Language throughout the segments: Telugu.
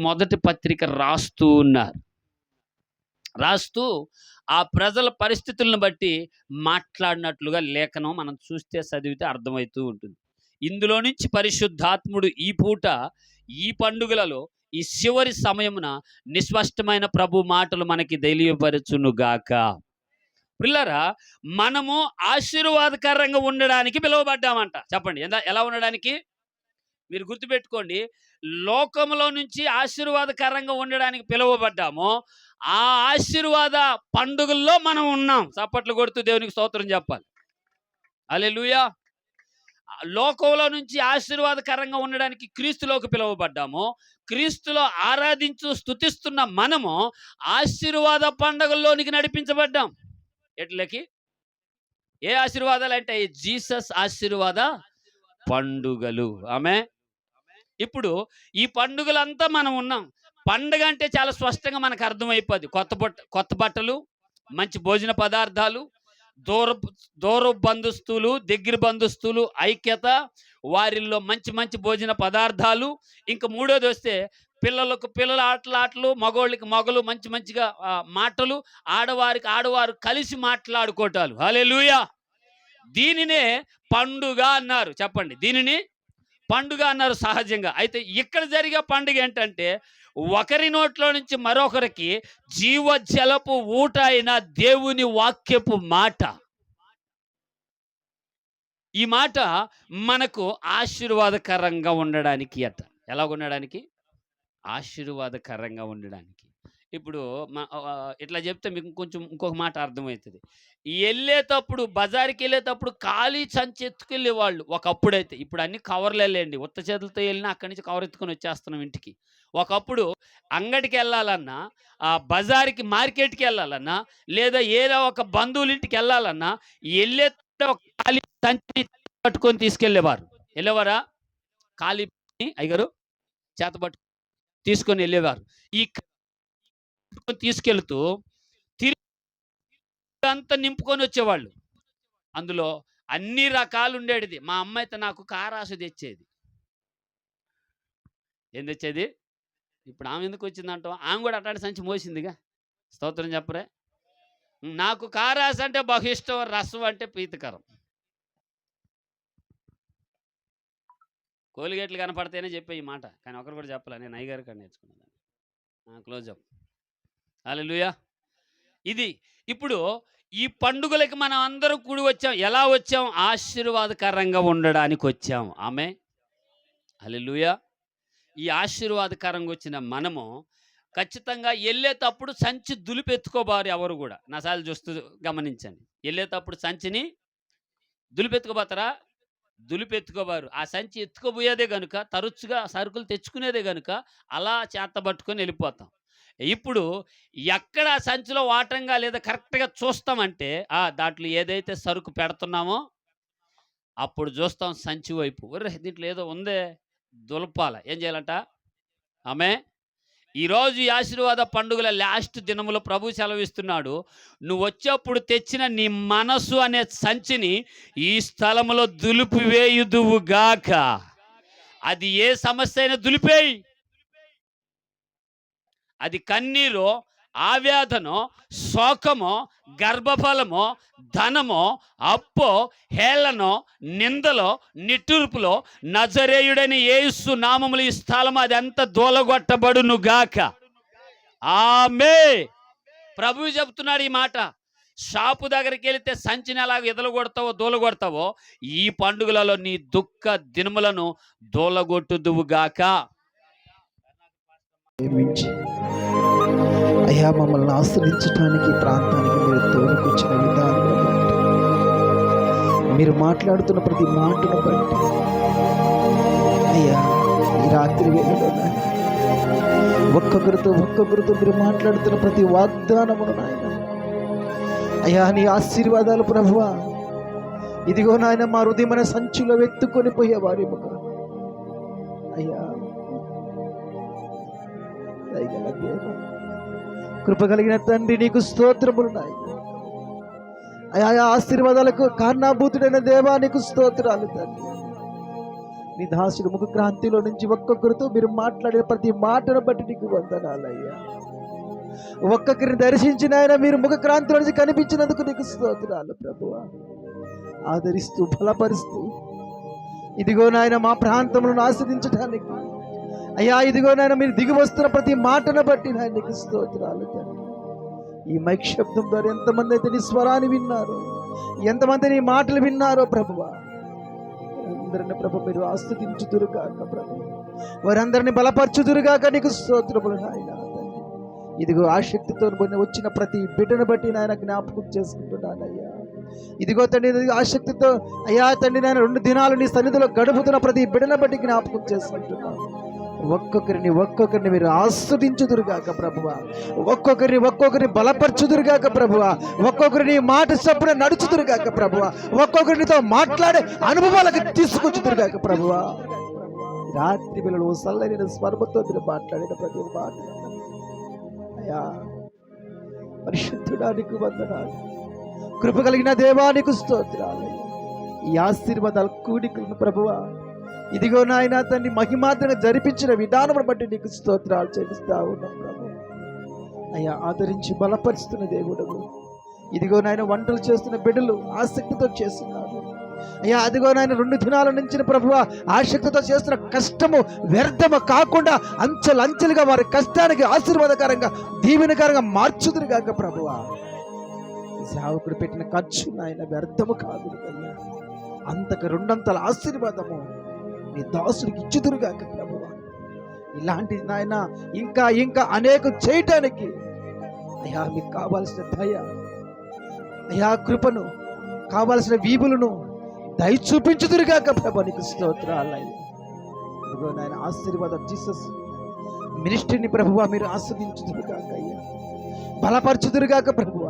మొదటి పత్రిక రాస్తూ ఉన్నారు. రాస్తూ ఆ ప్రజల పరిస్థితులను బట్టి మాట్లాడినట్లుగా లేఖనం మనం చూస్తే చదివితే అర్థమవుతూ ఉంటుంది. ఇందులో నుంచి పరిశుద్ధాత్ముడు ఈ పూట ఈ పండుగలలో ఈ చివరి సమయమున నిస్పష్టమైన ప్రభు మాటలు మనకి తెలియపరచునుగాక పిల్లరా మనము ఆశీర్వాదకరంగా ఉండడానికి పిలువబడ్డామంట. చెప్పండి ఎలా ఎలా ఉండడానికి? మీరు గుర్తుపెట్టుకోండి. లోకంలో నుంచి ఆశీర్వాదకరంగా ఉండడానికి పిలువబడ్డాము. ఆ ఆశీర్వాద పండుగల్లో మనం ఉన్నాం. చప్పట్లు కొడుతూ దేవునికి స్తోత్రం చెప్పాలి. అలే లూయా లోకంలో నుంచి ఆశీర్వాదకరంగా ఉండడానికి క్రీస్తులోకి పిలువబడ్డాము. క్రీస్తులో ఆరాధించు స్థుతిస్తున్న మనము ఆశీర్వాద పండుగల్లోనికి నడిపించబడ్డాం. ఎట్లకి? ఏ ఆశీర్వాదాలు అంటే జీసస్ ఆశీర్వాద పండుగలు. ఆమె ఇప్పుడు ఈ పండుగలంతా మనం ఉన్నాం. పండుగ అంటే చాలా స్పష్టంగా మనకు అర్థమైపోద్ది. కొత్త బట్ట కొత్త బట్టలు మంచి భోజన పదార్థాలు దూర దూర బంధుస్తులు దగ్గర బంధుస్తులు ఐక్యత వారిల్లో మంచి మంచి భోజన పదార్థాలు. ఇంకా మూడోది వస్తే పిల్లలకు పిల్లల ఆటలు ఆటలు మగోళ్ళకి మగలు మంచి మంచిగా మాటలు ఆడవారికి ఆడవారు కలిసి మాట్లాడుకోవటాలు లూయా దీనినే పండుగ అన్నారు. చెప్పండి. దీనిని పండుగ అన్నారు సహజంగా. అయితే ఇక్కడ జరిగే పండుగ ఏంటంటే ఒకరి నోట్లో నుంచి మరొకరికి జీవజలపు ఊట అయిన దేవుని వాక్యపు మాట. ఈ మాట మనకు ఆశీర్వాదకరంగా ఉండడానికి అట. ఎలా ఉండడానికి ఆశీర్వాదకరంగా ఉండడానికి. ఇప్పుడు మా ఇట్లా చెప్తే మీకు కొంచెం ఇంకొక మాట అర్థమవుతుంది. వెళ్ళేటప్పుడు బజార్కి వెళ్ళేటప్పుడు ఖాళీ సంచి ఎత్తుకెళ్ళే వాళ్ళు ఒకప్పుడైతే ఇప్పుడు అన్ని కవర్లు వెళ్ళండి ఉత్త చేతులతో వెళ్ళినా అక్కడి నుంచి కవర్ ఎత్తుకొని వచ్చేస్తున్నాం ఇంటికి. ఒకప్పుడు అంగడికి వెళ్ళాలన్నా ఆ బజార్కి మార్కెట్కి వెళ్ళాలన్నా లేదా ఏదో ఒక బంధువుల ఇంటికి వెళ్ళాలన్నా వెళ్ళే ఖాళీ సంచి పట్టుకొని తీసుకెళ్ళేవారు. వెళ్ళేవారా? ఖాళీ అయ్యగారు చేత పట్టు తీసుకొని వెళ్ళేవారు. ఈ తీసుకెళ్తూ తిరిగి అంతా నింపుకొని వచ్చేవాళ్ళు. అందులో అన్ని రకాలు ఉండేది మా అమ్మ అయితే నాకు కారాసు తెచ్చేది. ఏం తెచ్చేది? ఇప్పుడు ఆమె ఎందుకు వచ్చిందంటాం ఆమె కూడా అట్లాంటి సంచి మోసిందిగా. స్తోత్రం చెప్పరే? నాకు కారాసు అంటే బహు ఇష్టం రసం అంటే ప్రీతికరం. కోలిగేట్లు కనపడితేనే చెప్పే ఈ మాట. కానీ ఒకరు కూడా చెప్పలే నేను అయ్యగారి కానీ నేర్చుకున్నాను క్లోజ్ అప్. అలెలుయా ఇది ఇప్పుడు ఈ పండుగలకి మనం అందరం కూడి వచ్చాం. ఎలా వచ్చాం? ఆశీర్వాదకరంగా ఉండడానికి వచ్చాం. ఆమె అలెలుయా ఈ ఆశీర్వాదకరంగా వచ్చిన మనము ఖచ్చితంగా వెళ్ళేటప్పుడు సంచి దులిపెత్తుకోబారు ఎవరు కూడా. నా చూస్తూ గమనించండి. వెళ్ళేటప్పుడు సంచిని దులిపెత్తుకోబోతారా? దులిపెత్తుకోబారు. ఆ సంచి ఎత్తుకోబోయేదే గనుక తరచుగా సరుకులు తెచ్చుకునేదే గనుక అలా చేత పట్టుకొని వెళ్ళిపోతాం. ఇప్పుడు ఎక్కడ సంచిలో వాటంగా లేదా కరెక్ట్గా చూస్తామంటే ఆ దాంట్లో ఏదైతే సరుకు పెడుతున్నామో అప్పుడు చూస్తాం సంచి వైపు. ఒర్రే దీంట్లో ఏదో ఉందే దులపాల. ఏం చేయాలంట? ఆమె ఈరోజు ఆశీర్వాద పండుగల లాస్ట్ దినములో ప్రభు సెలవిస్తున్నాడు నువ్వు వచ్చేప్పుడు తెచ్చిన నీ మనసు అనే సంచిని ఈ స్థలంలో దులిపివేయుదువుగాక అది ఏ సమస్య అయినా దులిపేయి. అది కన్నీరు ఆవ్యాధనో శోకమో గర్భఫలమో ధనమో అప్పో హేళనో నిందలో నిట్టూర్పులో నజరేయుడని ఏయుస్సు నామములు ఈ స్థలం అది అంత దూలగొట్టబడునుగాక ఆమె. ప్రభు చెప్తున్నాడు ఈ మాట. షాపు దగ్గరికి వెళితే సంచిని ఎలా ఎదలగొడతావో దూలగొడతావో ఈ పండుగలలో నీ దుఃఖ దినములను దూలగొట్టుదువుగాక ప్రేమించి అయ్యా మమ్మల్ని ఆశ్రయించడానికి ప్రాంతానికి మీరు తోడుకొచ్చిన విధానం మీరు మాట్లాడుతున్న ప్రతి మాటను బట్టి. అయ్యా ఈ రాత్రి వేళలో ఒక్కొక్కరితో ఒక్కొక్కరితో మీరు మాట్లాడుతున్న ప్రతి వాగ్దానమును నాయన. అయ్యా నీ ఆశీర్వాదాలు ప్రభువా. ఇదిగో నాయన మా హృదయమైన సంచిలో ఎత్తుకొని పోయేవారి అయ్యా దయగల దేవా, కృప కలిగిన తండ్రి నీకు స్తోత్రములున్నాయి. ఆయా ఆశీర్వాదాలకు కారణాభూతుడైన దేవా నీకు స్తోత్రాలు తండ్రి. నీ దాసుడు ముఖ క్రాంతిలో నుంచి ఒక్కొక్కరితో మీరు మాట్లాడిన ప్రతి మాటను బట్టి నీకు వందనాలయ్యా. ఒక్కొక్కరిని దర్శించిన ఆయన మీరు ముఖ క్రాంతిలో నుంచి కనిపించినందుకు నీకు స్తోత్రాలు ప్రభువ. ఆదరిస్తూ బలపరుస్తూ ఇదిగో నాయన మా ప్రాంతంలో ఆస్వాదించడానికి అయ్యా ఇదిగో నాయన మీరు దిగి వస్తున్న ప్రతి మాటను బట్టి నాయనకి స్తోత్రాలు తండ్రి. ఈ మైక్ శబ్దం ద్వారా ఎంతమంది అయితే నీ స్వరాన్ని విన్నారు ఎంతమంది నీ మాటలు విన్నారో ప్రభువ అందరిని ప్రభు మీరు ఆస్వాదించుదురుగాక ప్రభు. వారందరిని బలపరచుదురుగాక నీకు స్తోత్రములు నాయన ఇదిగో ఆసక్తితో వచ్చిన ప్రతి బిడ్డను బట్టి నాయన జ్ఞాపకం చేసుకుంటున్నానయ్యా ఇదిగో తండ్రి ఆసక్తితో అయ్యా తండ్రి నేను రెండు దినాలు నీ సన్నిధిలో గడుపుతున్న ప్రతి బిడ్డను బట్టి జ్ఞాపకం చేసుకుంటున్నాను. ఒక్కొక్కరిని ఒక్కొక్కరిని మీరు ఆస్వాదించుదురుగాక ప్రభువ. ఒక్కొక్కరిని ఒక్కొక్కరిని బలపరచుదురుగాక ప్రభువ. ఒక్కొక్కరిని మాట చప్పున నడుచుదురుగాక ప్రభువ. ఒక్కొక్కరినితో మాట్లాడే అనుభవాలకు తీసుకొచ్చుదురుగాక ప్రభువ. రాత్రి వేళలో సల్లని స్వర్మతో మీరు మాట్లాడిన ప్రతి మాట. అయ్యా పరిశుద్ధుడానికి వందనాలు. కృప కలిగిన దేవానికి స్తోత్రాలు. ఈ ఆశీర్వాదాలు కూడికలను ప్రభువ. ఇదిగో నాయన తండ్రి మహిమాత్రంగా జరిపించిన విధానం బట్టి నీకు స్తోత్రాలు చెల్లిస్తా ఉన్నాం ప్రభు. అయ్యా ఆదరించి బలపరుస్తున్న దేవుడు ఇదిగో నాయన వంటలు చేస్తున్న బిడ్డలు ఆసక్తితో చేస్తున్నారు. అయ్యా అదిగో నాయన రెండు దినాల నుంచి ప్రభువ ఆసక్తితో చేస్తున్న కష్టము వ్యర్థము కాకుండా అంచెలు అంచెలుగా వారి కష్టానికి ఆశీర్వాదకరంగా దీవెనకరంగా మార్చుదురు కాక ప్రభువ. సేవకుడు పెట్టిన ఖర్చు నాయన వ్యర్థము కాదు అంతకు రెండంతల ఆశీర్వాదము నీ దాసుడికి ఇచ్చుదురుగాక ప్రభువ. ఇలాంటి నాయన ఇంకా ఇంకా అనేక చేయటానికి అయ్యా మీకు కావాల్సిన దయ అయ్యా కృపను కావాల్సిన వీపులను దయ చూపించుదురుగాక ప్రభు నీకు స్తోత్రాలయ్యా ఇదిగో నాయన ఆశీర్వాదం జీసస్ మినిస్ట్రీని ప్రభువ మీరు ఆస్వాదించుదురుగాక అయ్యా. బలపరచుదురుగాక ప్రభువ.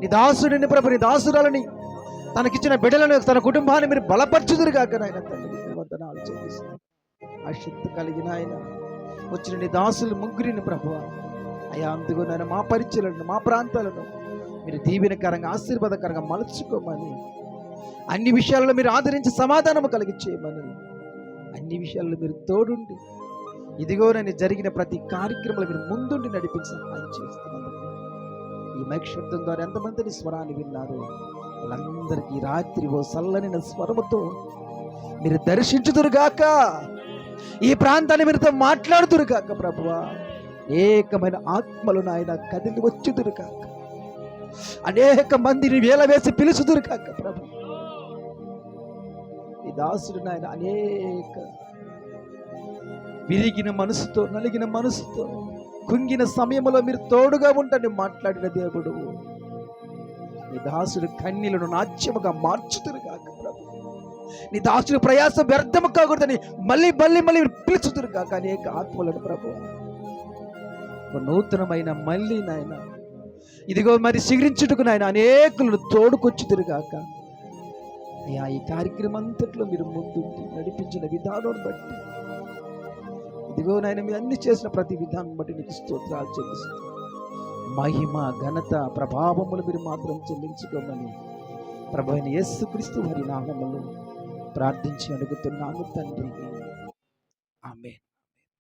నీ దాసుడిని ప్రభు నీ దాసురాలని తనకిచ్చిన బిడ్డలను తన కుటుంబాన్ని మీరు బలపరచుదురుగాక నాయన తండ్రి వందనాలు చెల్లిస్తాను ఆ శక్తి కలిగిన ఆయన వచ్చిన నీ దాసులు ముగ్గురిని ప్రభు అయా అందుకు నేను మా పరిచయలను మా ప్రాంతాలను మీరు దీవెనకరంగా ఆశీర్వాదకరంగా మలుచుకోమని అన్ని విషయాల్లో మీరు ఆదరించి సమాధానము కలిగి చేయమని అన్ని విషయాల్లో మీరు తోడుండి ఇదిగో నేను జరిగిన ప్రతి కార్యక్రమంలో మీరు ముందుండి నడిపించి సహాయం చేస్తున్నారు ఈ మైక్ శబ్దం ద్వారా ఎంతమందిని స్వరాన్ని విన్నారు? వాళ్ళందరికీ రాత్రి ఓ సల్లనిన స్వరముతో మీరు దర్శించుదురుగాక. ఈ ప్రాంతాన్ని మీరుతో మాట్లాడుతురుగాక ప్రభువా. అనేకమైన ఆత్మలు నాయన కదిలి వచ్చుదురుగాక. అనేక మందిని వేల వేసి పిలుచుదురుగాక ప్రభు. ఈ దాసుడు నాయన అనేక విరిగిన మనసుతో నలిగిన మనసుతో కుంగిన సమయంలో మీరు తోడుగా ఉంటని మాట్లాడిన దేవుడు. ఈ దాసుడు కన్నీలను నాట్యముగా మార్చుతురుగా నీ దాసుడు ప్రయాసం వ్యర్థము కాకూడదని మళ్ళీ మళ్ళీ మళ్ళీ పిలుచుతురుగాక అనేక ఆత్మలను ప్రభు. నూతనమైన మళ్ళీ నాయన. ఇదిగో మరి సిగరించుటకు నాయన అనేకులను తోడుకొచ్చుతురుగాక అయ్యా ఈ కార్యక్రమం అంతట్లో మీరు ముందుండి నడిపించిన విధానం బట్టి. ఇదిగో నాయన మీరు అన్ని చేసిన ప్రతి విధానం బట్టి నీకు స్తోత్రాలు చెల్లిస్తాను మహిమ ఘనత ప్రభావములు మీరు మాత్రం చెల్లించుకోమని. ప్రభు అయిన యేసుక్రీస్తు వారి నామములు ప్రార్థించి అడుగుతున్నాను తండ్రి. ఆమె